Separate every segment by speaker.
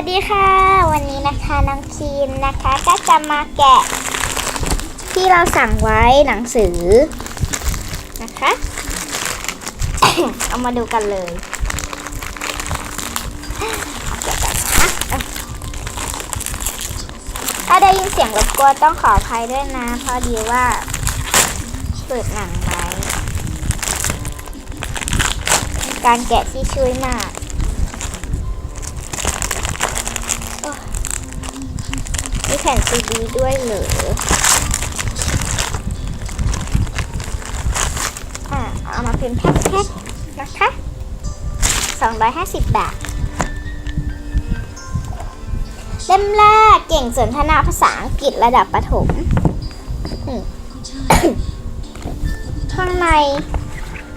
Speaker 1: วัสดีค่ะ วันนี้นะคะน้องคีนนะคะ ก็จะมาแกะ ที่เราสั่งไว้หนังสือนะคะ เอามาดูกันเลยแกะกันนะคะเอถ้าได้ยินเสียงรบกวนต้องขออภัยด้วยนะ เพราะดีว่าเปิดหนังไว้ การแกะที่ช่วยมาก มีแผ่นซีดีด้วยเหรออ่าเอามาเป็นแพ็คๆนะคะ250 บาท เล่มแรกเก่งสนทนาภาษาอังกฤษระดับประถมอืมข้างใน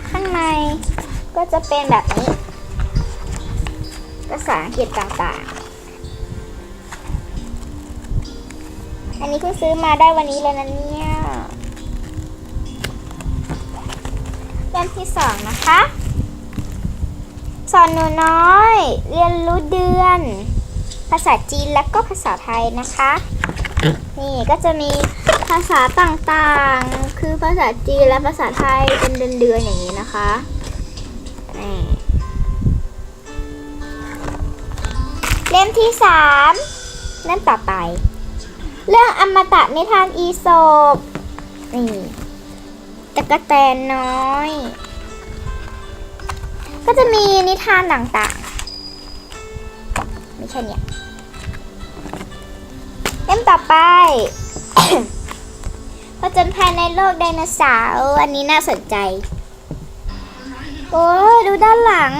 Speaker 1: ข้างในก็จะเป็นแบบนี้ ภาษาอังกฤษต่างๆ อันนี้เพิ่งซื้อมาได้วันนี้เลยนะเนี่ยเล่มที่สองนะคะ สอนหนูน้อย เรียนรู้เดือน ภาษาจีนและก็ภาษาไทยนะคะ นี่ก็จะมีภาษาต่างๆ คือภาษาจีนและภาษาไทยเป็นเดือนๆอย่างนี้นะคะเล่มที่สามเล่มต่อไป เรื่องอมตะนิทานอีโสปนี่ตะกะแตนน้อย ก็จะมีนิทานต่างๆ ไม่ใช่เนี่ยเล่มต่อไปผจญภัยในโลกไดโนเสาร์อันนี้น่าสนใจ โอ้ดูด้านหลัง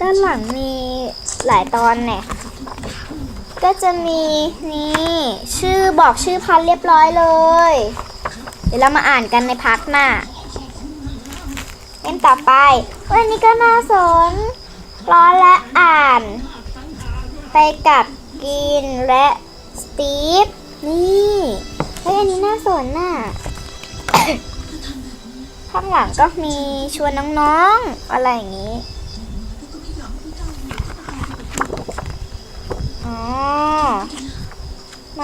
Speaker 1: ด้านหลังมีหลายตอนเนี่ย ก็จะมีนี่ชื่อบอกชื่อพันเรียบร้อยเลย เดี๋ยวเรามาอ่านกันในพักหน้าเล่มต่อไป วันนี้ก็น่าสนร้อนและอ่าน ไปกับกินและสตีฟนี่เฮ้ยอันนี้น่าสนน่ะข้างหลังก็มีชวนน้องๆอะไรอย่างนี้ อ๋อ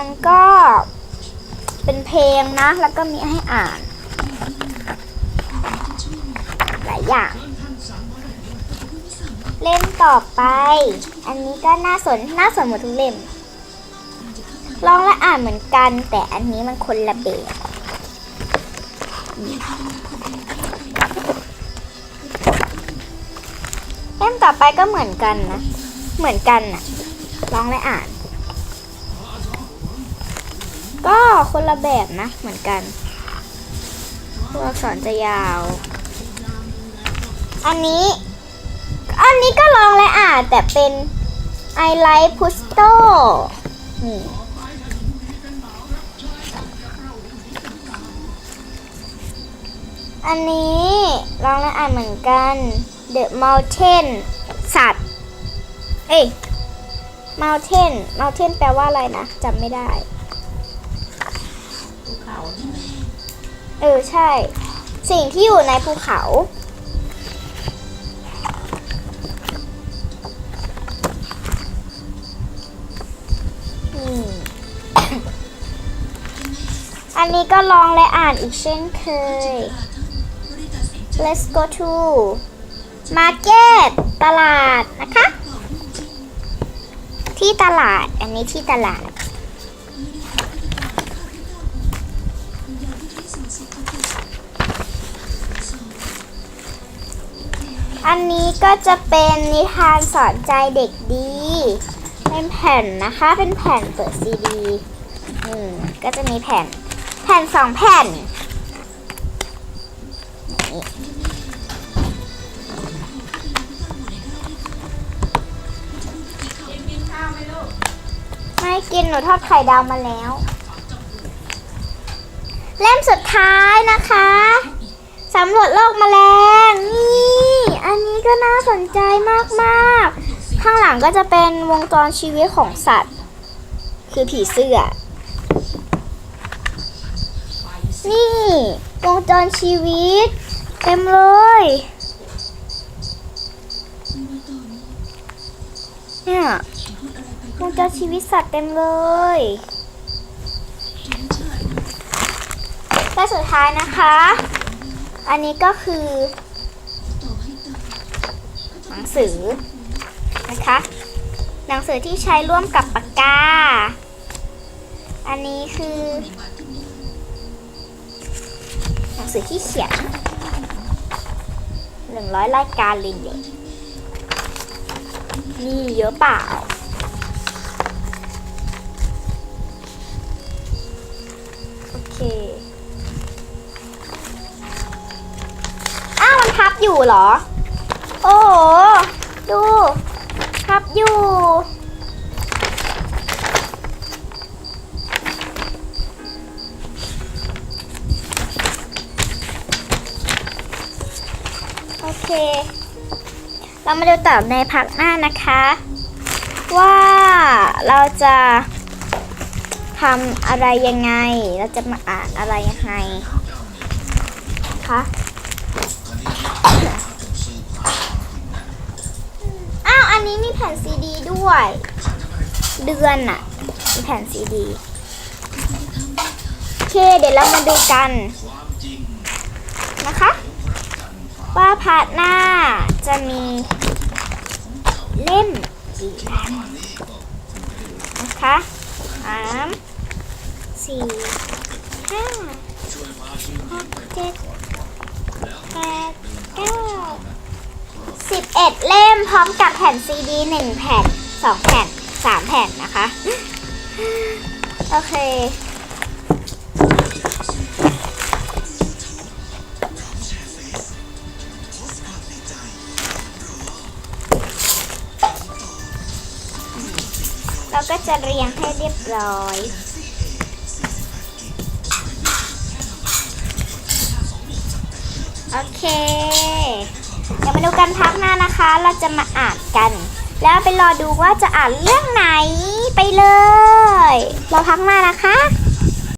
Speaker 1: มันก็เป็นเพลงนะ แล้วก็มีให้อ่าน หลายอย่าง เล่มต่อไป อันนี้ก็น่าสน น่าสนหมดทุกเล่ม ลองและอ่านเหมือนกัน แต่อันนี้มันคนละแบบเล่มต่อไปก็เหมือนกันนะ เหมือนกันนะลองและอ่าน ก็คนละแบบนะเหมือนกัน ตัวอักษรจะยาว อันนี้ อันนี้ก็ลองและอ่านแต่เป็น I like Pusto นี่อันนี้ลองและอ่านเหมือนกัน The Mountain สัตว์ เอ้ย Mountain Mountain แปลว่าอะไรนะจำไม่ได้
Speaker 2: เขาใช่ไหม
Speaker 1: เออใช่ สิ่งที่อยู่ในภูเขา อืม อันนี้ก็ลองและอ่านอีกเช่นเคย Let's go to market ตลาดนะคะ ที่ตลาด อันนี้ที่ตลาด อันนี้ก็จะเป็นนิทานสอนใจเด็กดี เป็นแผ่นนะคะ เป็นแผ่นเปิดซีดีอืมก็จะมีแผ่น แผ่นสองแผ่นนี่ไม่กินหนูทอดไข่ดาวมาแล้ว เล่มสุดท้ายนะคะสำรวจโลกแมลงนี่ อันนี้ก็น่าสนใจมากๆ ข้างหลังก็จะเป็นวงจรชีวิตของสัตว์ คือผีเสื้อ นี่ วงจรชีวิต เต็มเลยเนี่ยวงจรชีวิตสัตว์เต็มเลย และสุดท้ายนะคะ อันนี้ก็คือหนังสือนะคะ หนังสือที่ใช้ร่วมกับปากกา อันนี้คือ หนังสือที่เขียนหนึ่งร้อยรายการลินเด็กนี่เยอะเปล่า อยู่เหรอ โอ้โห ดูพับอยู่ โอเค เรามาดูต่อในพักหน้านะคะ ว่าเราจะทำอะไรยังไง เราจะมาอ่านอะไรยังไงคะ อ้าว อันนี้มีแผ่นซี ด้วย เดือนอะมีแผ่นซีดีโอเคเดี๋ยวเรามาดูกันนะคะ ว่าพาร์ทหน้าจะมีเล่มกี่เล่มนะคะสามสี่ห้าหกเจ็ดแปดเก้าสิบเอ็ดเล่มพร้อมกับแผ่นซีดีหนึ่งแผ่น สองแผ่นสามแผ่นนะคะ โอเค เราก็จะเรียงให้เรียบร้อยโอเคเดี๋ยวมาดูกันพักหน้านะคะ เราจะมาอ่านกัน แล้วไปรอดูว่าจะอ่านเรื่องไหนไปเลย เราพักหน้านะคะ